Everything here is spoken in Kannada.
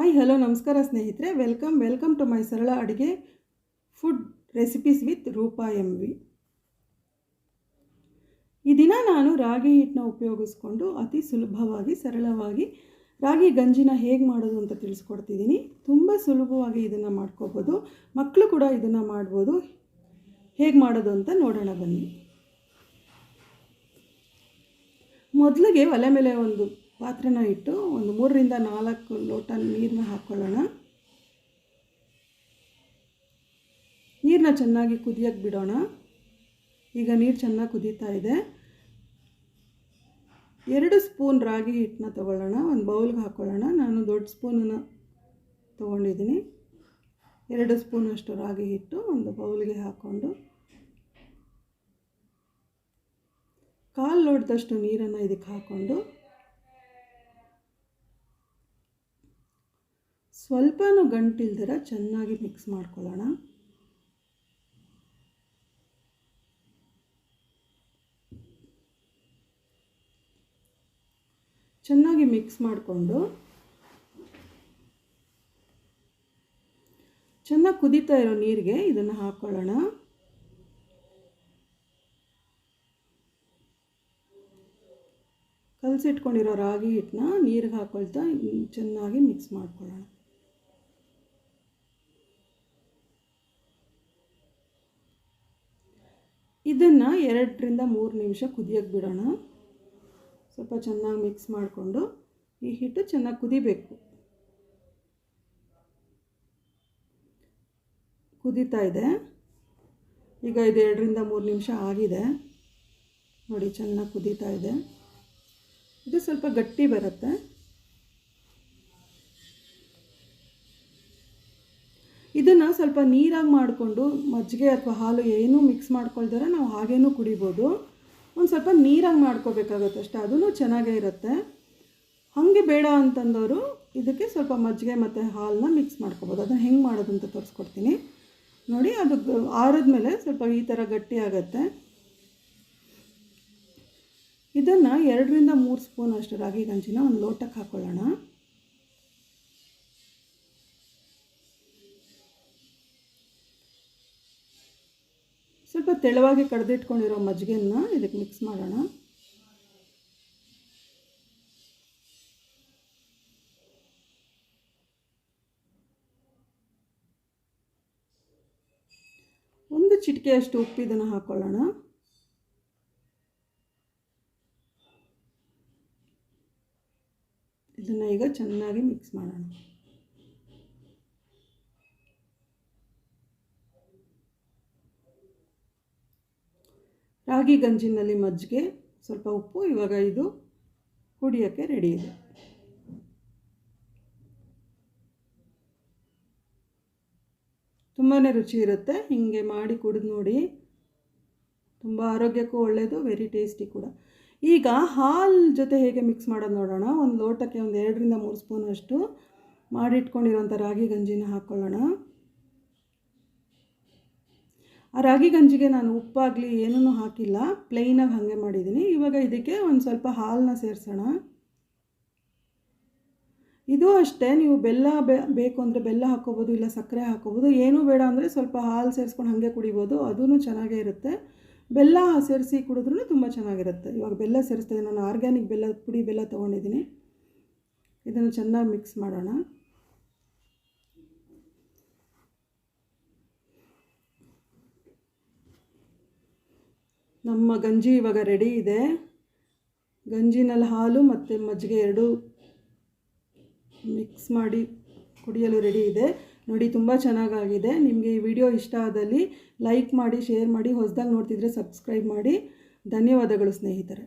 ಹಾಯ್ ಹಲೋ ನಮಸ್ಕಾರ ಸ್ನೇಹಿತರೆ. ವೆಲ್ಕಮ್ ವೆಲ್ಕಮ್ ಟು ಮೈ ಸರಳ ಅಡುಗೆ food recipes with Roopa M V ಈ ದಿನ ನಾನು ರಾಗಿ ಹಿಟ್ಟನ್ನ ಉಪಯೋಗಿಸ್ಕೊಂಡು ಅತಿ ಸುಲಭವಾಗಿ, ಸರಳವಾಗಿ ರಾಗಿ ಗಂಜಿನ ಹೇಗೆ ಮಾಡೋದು ಅಂತ ತಿಳಿಸ್ಕೊಡ್ತಿದ್ದೀನಿ. ತುಂಬ ಸುಲಭವಾಗಿ ಇದನ್ನು ಮಾಡ್ಕೋಬೋದು. ಮಕ್ಕಳು ಕೂಡ ಇದನ್ನು ಮಾಡ್ಬೋದು. ಹೇಗೆ ಮಾಡೋದು ಅಂತ ನೋಡೋಣ ಬನ್ನಿ. ಮೊದಲಿಗೆ ಒಲೆ ಮೇಲೆ ಒಂದು ಪಾತ್ರೆನ ಇಟ್ಟು ಒಂದು ಮೂರರಿಂದ ನಾಲ್ಕು ಲೋಟ ನೀರನ್ನ ಹಾಕ್ಕೊಳ್ಳೋಣ ನೀರನ್ನ ಚೆನ್ನಾಗಿ ಕುದಿಯೋಕ್ಕೆ ಬಿಡೋಣ. ಈಗ ನೀರು ಚೆನ್ನಾಗಿ ಕುದೀತಾ ಇದೆ. ಎರಡು ಸ್ಪೂನ್ ರಾಗಿ ಹಿಟ್ಟನ್ನ ತೊಗೊಳ್ಳೋಣ. ಒಂದು ಬೌಲ್ಗೆ ಹಾಕ್ಕೊಳ್ಳೋಣ ನಾನು ದೊಡ್ಡ ಸ್ಪೂನನ್ನು ತೊಗೊಂಡಿದ್ದೀನಿ. ಎರಡು ಸ್ಪೂನಷ್ಟು ರಾಗಿ ಹಿಟ್ಟು ಒಂದು ಬೌಲ್ಗೆ ಹಾಕ್ಕೊಂಡು ಕಾಲು ಲೋಟದಷ್ಟು ನೀರನ್ನು ಇದಕ್ಕೆ ಹಾಕ್ಕೊಂಡು ಸ್ವಲ್ಪನೂ ಗಂಟಿಲ್ದಿರ ಚೆನ್ನಾಗಿ ಮಿಕ್ಸ್ ಮಾಡ್ಕೊಳ್ಳೋಣ. ಚೆನ್ನಾಗಿ ಮಿಕ್ಸ್ ಮಾಡಿಕೊಂಡು ಚೆನ್ನಾಗಿ ಕುದೀತಾ ಇರೋ ನೀರಿಗೆ ಇದನ್ನು ಹಾಕ್ಕೊಳ್ಳೋಣ ಕಲಸಿಟ್ಕೊಂಡಿರೋ ರಾಗಿ ಹಿಟ್ಟನ್ನ ನೀರಿಗೆ ಹಾಕ್ಕೊಳ್ತಾ ಚೆನ್ನಾಗಿ ಮಿಕ್ಸ್ ಮಾಡ್ಕೊಳ್ಳೋಣ. ಇದನ್ನು ಎರಡರಿಂದ ಮೂರು ನಿಮಿಷ ಕುದಿಯೋಕ್ಕೆ ಬಿಡೋಣ. ಸ್ವಲ್ಪ ಚೆನ್ನಾಗಿ ಮಿಕ್ಸ್ ಮಾಡಿಕೊಂಡು ಈ ಹಿಟ್ಟು ಚೆನ್ನಾಗಿ ಕುದಿಬೇಕು. ಕುದೀತಾ ಇದೆ. ಈಗ ಇದು ಎರಡರಿಂದ ಮೂರು ನಿಮಿಷ ಆಗಿದೆ. ನೋಡಿ, ಚೆನ್ನಾಗಿ ಕುದೀತಾ ಇದೆ. ಇದು ಸ್ವಲ್ಪ ಗಟ್ಟಿ ಬರುತ್ತೆ. ಇದನ್ನು ಸ್ವಲ್ಪ ನೀರಾಗಿ ಮಾಡಿಕೊಂಡು ಮಜ್ಜಿಗೆ ಅಥವಾ ಹಾಲು ಏನೂ ಮಿಕ್ಸ್ ಮಾಡ್ಕೊಳ್ತಾರೆ ನಾವು ಹಾಗೇನೂ ಕುಡಿಬೋದು. ಒಂದು ಸ್ವಲ್ಪ ನೀರಾಗಿ ಮಾಡ್ಕೋಬೇಕಾಗುತ್ತೆ ಅಷ್ಟೇ ಅದೂ ಚೆನ್ನಾಗೇ ಇರುತ್ತೆ. ಹಾಗೆ ಬೇಡ ಅಂತಂದವರು ಇದಕ್ಕೆ ಸ್ವಲ್ಪ ಮಜ್ಜಿಗೆ ಮತ್ತು ಹಾಲನ್ನ ಮಿಕ್ಸ್ ಮಾಡ್ಕೋಬೋದು. ಅದನ್ನು ಹೆಂಗೆ ಮಾಡೋದು ಅಂತ ತೋರಿಸ್ಕೊಡ್ತೀನಿ. ನೋಡಿ, ಅದು ಆರಿದ್ಮೇಲೆ ಸ್ವಲ್ಪ ಈ ಥರ ಗಟ್ಟಿ ಆಗುತ್ತೆ. ಇದನ್ನು ಎರಡರಿಂದ ಮೂರು ಸ್ಪೂನ್ ಅಷ್ಟು ರಾಗಿ ಗಂಜಿನ ಒಂದು ಲೋಟಕ್ಕೆ ಹಾಕ್ಕೊಳ್ಳೋಣ ಸ್ವಲ್ಪ ತೆಳುವಾಗಿ ಕಡ್ದಿಟ್ಕೊಂಡಿರೋ ಮಜ್ಜಿಗೆನ ಇದಕ್ಕೆ ಮಿಕ್ಸ್ ಮಾಡೋಣ. ಒಂದು ಚಿಟಿಕೆಯಷ್ಟು ಉಪ್ಪು ಇದನ್ನು ಹಾಕ್ಕೊಳ್ಳೋಣ ಇದನ್ನು ಈಗ ಚೆನ್ನಾಗಿ ಮಿಕ್ಸ್ ಮಾಡೋಣ. ರಾಗಿ ಗಂಜಿನಲ್ಲಿ ಮಜ್ಜಿಗೆ, ಸ್ವಲ್ಪ ಉಪ್ಪು, ಇವಾಗ ಇದು ಕುಡಿಯೋಕ್ಕೆ ರೆಡಿ ಇದೆ. ತುಂಬಾ ರುಚಿ ಇರುತ್ತೆ, ಹೀಗೆ ಮಾಡಿ ಕುಡಿದು ನೋಡಿ. ತುಂಬ ಆರೋಗ್ಯಕ್ಕೂ ಒಳ್ಳೆಯದು ವೆರಿ ಟೇಸ್ಟಿ ಕೂಡ. ಈಗ ಹಾಲು ಜೊತೆ ಹೇಗೆ ಮಿಕ್ಸ್ ಮಾಡೋದು ನೋಡೋಣ. ಒಂದು ಲೋಟಕ್ಕೆ ಒಂದು ಎರಡರಿಂದ ಮೂರು ಸ್ಪೂನಷ್ಟು ಮಾಡಿಟ್ಕೊಂಡಿರೋಂಥ ರಾಗಿ ಗಂಜಿನ ಹಾಕ್ಕೊಳ್ಳೋಣ ಆ ರಾಗಿ ಗಂಜಿಗೆ ನಾನು ಉಪ್ಪಾಗಲಿ ಏನೂ ಹಾಕಿಲ್ಲ ಪ್ಲೈನಾಗಿ ಹಾಗೆ ಮಾಡಿದ್ದೀನಿ ಇವಾಗ ಇದಕ್ಕೆ ಒಂದು ಸ್ವಲ್ಪ ಹಾಲನ್ನ ಸೇರಿಸೋಣ. ಇದು ಅಷ್ಟೇ, ನೀವು ಬೆಲ್ಲ ಬೇಕು ಅಂದರೆ ಬೆಲ್ಲ ಹಾಕ್ಕೋಬೋದು ಇಲ್ಲ ಸಕ್ಕರೆ ಹಾಕ್ಕೋಬೋದು ಏನೂ ಬೇಡ ಅಂದರೆ ಸ್ವಲ್ಪ ಹಾಲು ಸೇರಿಸ್ಕೊಂಡು ಹಾಗೆ ಕುಡಿಬೋದು. ಅದೂ ಚೆನ್ನಾಗೇ ಇರುತ್ತೆ. ಬೆಲ್ಲ ಸೇರಿಸಿ ಕುಡಿದ್ರೂ ತುಂಬ ಚೆನ್ನಾಗಿರುತ್ತೆ. ಇವಾಗ ಬೆಲ್ಲ ಸೇರಿಸ್ತಾ ನಾನು ಆರ್ಗ್ಯಾನಿಕ್ ಬೆಲ್ಲ, ಪುಡಿ ಬೆಲ್ಲ ತೊಗೊಂಡಿದ್ದೀನಿ ಇದನ್ನು ಚೆನ್ನಾಗಿ ಮಿಕ್ಸ್ ಮಾಡೋಣ. ನಮ್ಮ ಗಂಜಿ ಇವಾಗ ರೆಡಿ ಇದೆ. ಗಂಜಿನಲ್ಲಿ ಹಾಲು ಮತ್ತು ಮಜ್ಜಿಗೆ ಎರಡು ಮಿಕ್ಸ್ ಮಾಡಿ ಕುಡಿಯಲು ರೆಡಿ ಇದೆ. ನೋಡಿ, ತುಂಬ ಚೆನ್ನಾಗಾಗಿದೆ. ನಿಮಗೆ ಈ ವಿಡಿಯೋ ಇಷ್ಟ ಆದಲ್ಲಿ ಲೈಕ್ ಮಾಡಿ ಶೇರ್ ಮಾಡಿ, ಹೊಸದಾಗಿ ನೋಡ್ತಿದ್ರೆ ಸಬ್ಸ್ಕ್ರೈಬ್ ಮಾಡಿ. ಧನ್ಯವಾದಗಳು ಸ್ನೇಹಿತರೆ.